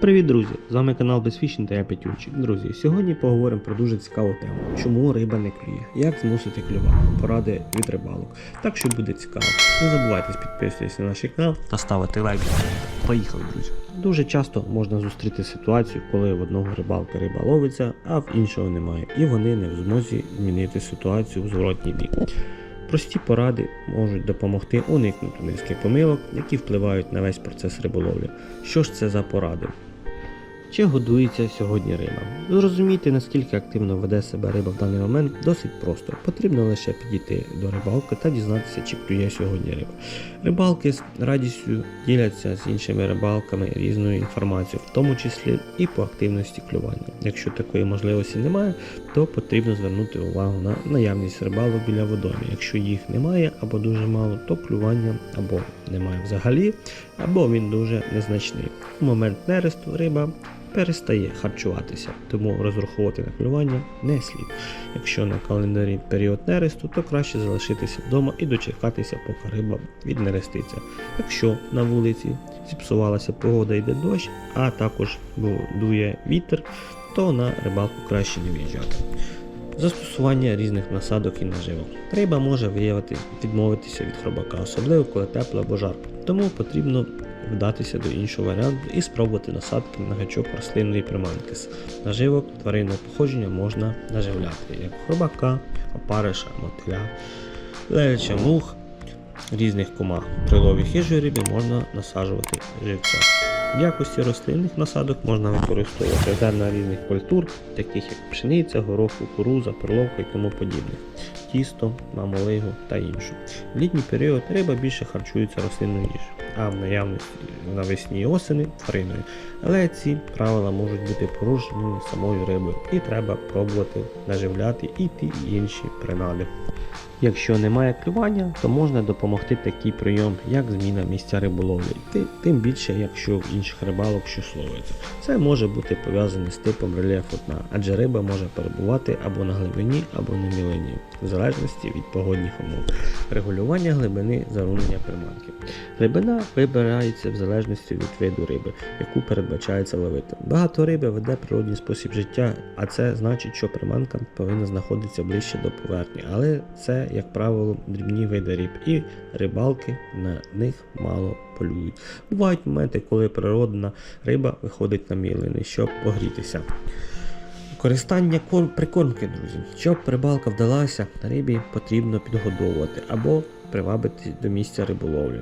Привіт, друзі! З вами канал Безфішін та я Петюнчик. Друзі, сьогодні поговоримо про дуже цікаву тему. Чому риба не клює? Як змусити клювати? Поради від рибалок. Так що буде цікаво. Не забувайте підписуватися на наш канал та ставити лайк. Поїхали, друзі. Дуже часто можна зустріти ситуацію, коли в одного рибалка риба ловиться, а в іншого немає, і вони не в змозі змінити ситуацію в зворотній бік. Прості поради можуть допомогти уникнути низки помилок, які впливають на весь процес риболовлі. Що ж це за поради? Чи годується сьогодні риба? Зрозуміти, наскільки активно веде себе риба в даний момент, досить просто. Потрібно лише підійти до рибалки та дізнатися, чи клює сьогодні риба. Рибалки з радістю діляться з іншими рибалками різною інформацією, в тому числі і по активності клювання. Якщо такої можливості немає, то потрібно звернути увагу на наявність рибалок біля водомі. Якщо їх немає або дуже мало, то клювання або немає взагалі, або він дуже незначний. В момент нересту риба перестає харчуватися, тому розраховувати на клювання не слід. Якщо на календарі період нересту, то краще залишитися вдома і дочекатися, поки риба віднереститься. Якщо на вулиці зіпсувалася погода, йде дощ, а також дує вітер, то на рибалку краще не виїжджати. Застосування різних насадок і наживок. Риба може виявити відмовитися від хробака, особливо коли тепло або жарко. Тому потрібно вдатися до іншого варіанту і спробувати насадки на гачок рослинної приманки. З наживок тваринного походження можна наживляти, як хробака, опариша, мотиля, лелеча мух, різних комах. При лові хижої риби можна насаджувати живця. В якості рослинних насадок можна використовувати зерна різних культур, таких як пшениця, горох, кукуруза, перловка і тому подібне, тісто, мамолигу та іншу. В літній період риба більше харчується рослинною їжею, а в наявності навесні і осени твариною. Але ці правила можуть бути порушені самою рибою і треба пробувати наживляти і ті і інші принади. Якщо немає клювання, то можна допомогти такий прийом, як зміна місця риболовлі, тим більше, якщо в інших рибалок щось ловиться. Це може бути пов'язане з типом рельєфу дна, адже риба може перебувати або на глибині, або на мілині, в залежності від погодних умов. Регулювання глибини зарунення приманки. Глибина вибирається в залежності від виду риби, яку передбачається ловити. Багато риби веде природній спосіб життя, а це значить, що приманка повинна знаходитися ближче до поверхні, але це, як правило, дрібні види риб, і рибалки на них мало полюють. Бувають моменти, коли природна риба виходить на мілини, щоб погрітися. Використання кор- прикормки, друзі. Щоб рибалка вдалася, рибі потрібно підгодовувати або привабити до місця риболовлі.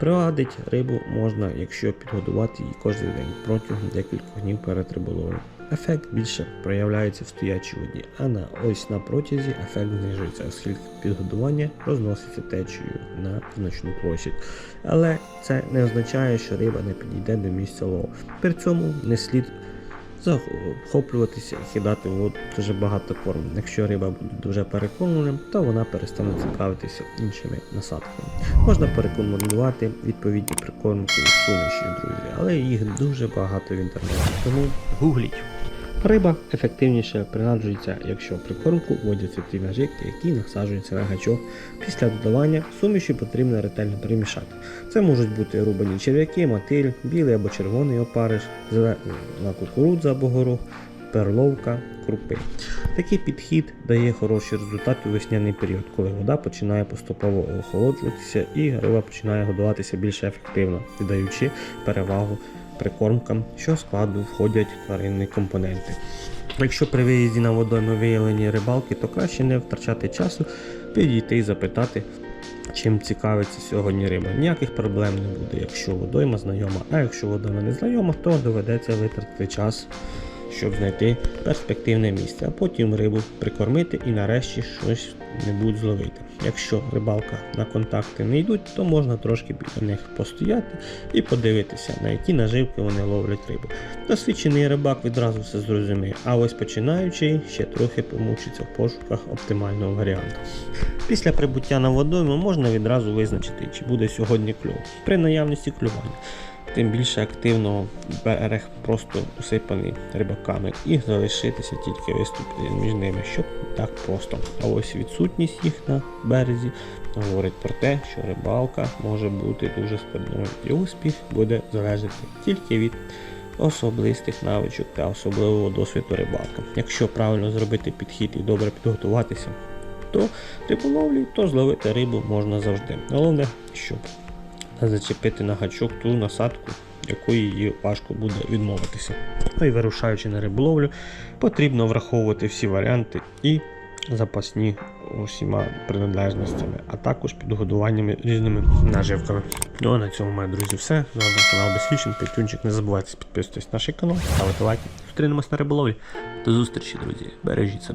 Привадити рибу можна, якщо підгодувати її кожен день протягом декількох днів перед риболовлею. Ефект більше проявляється в стоячій воді, а на ось на протязі ефект знижується, оскільки підгодування розноситься течією на значну площадь. Але це не означає, що риба не підійде до місця лову. При цьому не слід захоплюватися і кидати в воду дуже багато корму. Якщо риба буде дуже переконаним, то вона перестане цікавитися іншими насадками. Можна порекомендувати відповідні прикормки і суміші, друзі, але їх дуже багато в інтернеті, тому гугліть. Риба ефективніше принаджується, якщо прикормку вводяться ті наживки, які насаджуються на гачок. Після додавання суміші потрібно ретельно перемішати. Це можуть бути рубані черв'яки, мотиль, білий або червоний опариш, зелена кукурудза або горох, перловка, крупи. Такий підхід дає хороший результат у весняний період, коли вода починає поступово охолоджуватися і риба починає годуватися більш ефективно, віддаючи перевагу прикормкам, що складу входять тваринні компоненти. Якщо при виїзді на водойми виявлені рибалки, то краще не втрачати часу, підійти і запитати, чим цікавиться сьогодні риба. Ніяких проблем не буде, якщо водойма знайома, а якщо водойма не знайома, то доведеться витратити час, щоб знайти перспективне місце, а потім рибу прикормити і нарешті щось небудь зловити. Якщо рибалка на контакти не йдуть, то можна трошки біля них постояти і подивитися, на які наживки вони ловлять рибу. Досвідчений рибак відразу все зрозуміє, а ось починаючий ще трохи помучиться в пошуках оптимального варіанту. Після прибуття на водойму можна відразу визначити, чи буде сьогодні кльов. При наявності клювання. Тим більше активно берег просто усипаний рибаками і залишитися тільки виступити між ними, щоб так просто. А ось відсутність їх на березі говорить про те, що рибалка може бути дуже складною, і успіх буде залежати тільки від особистих навичок та особливого досвіду рибалка. Якщо правильно зробити підхід і добре підготуватися, то риболовлі, то зловити рибу можна завжди. Головне, щоб зачепити на гачок ту насадку, якої її важко буде відмовитися. Ну і вирушаючи на риболовлю, потрібно враховувати всі варіанти і запасні усіма приналежностями, а також підгодуваннями різними наживками. Ну а на цьому, мої друзі, все. З вами канал Безфішин, Петюнчик. Не забувайте підписуватись на наш канал, ставити лайки. Зустрінемось на риболовлі. До зустрічі, друзі. Бережіть себе.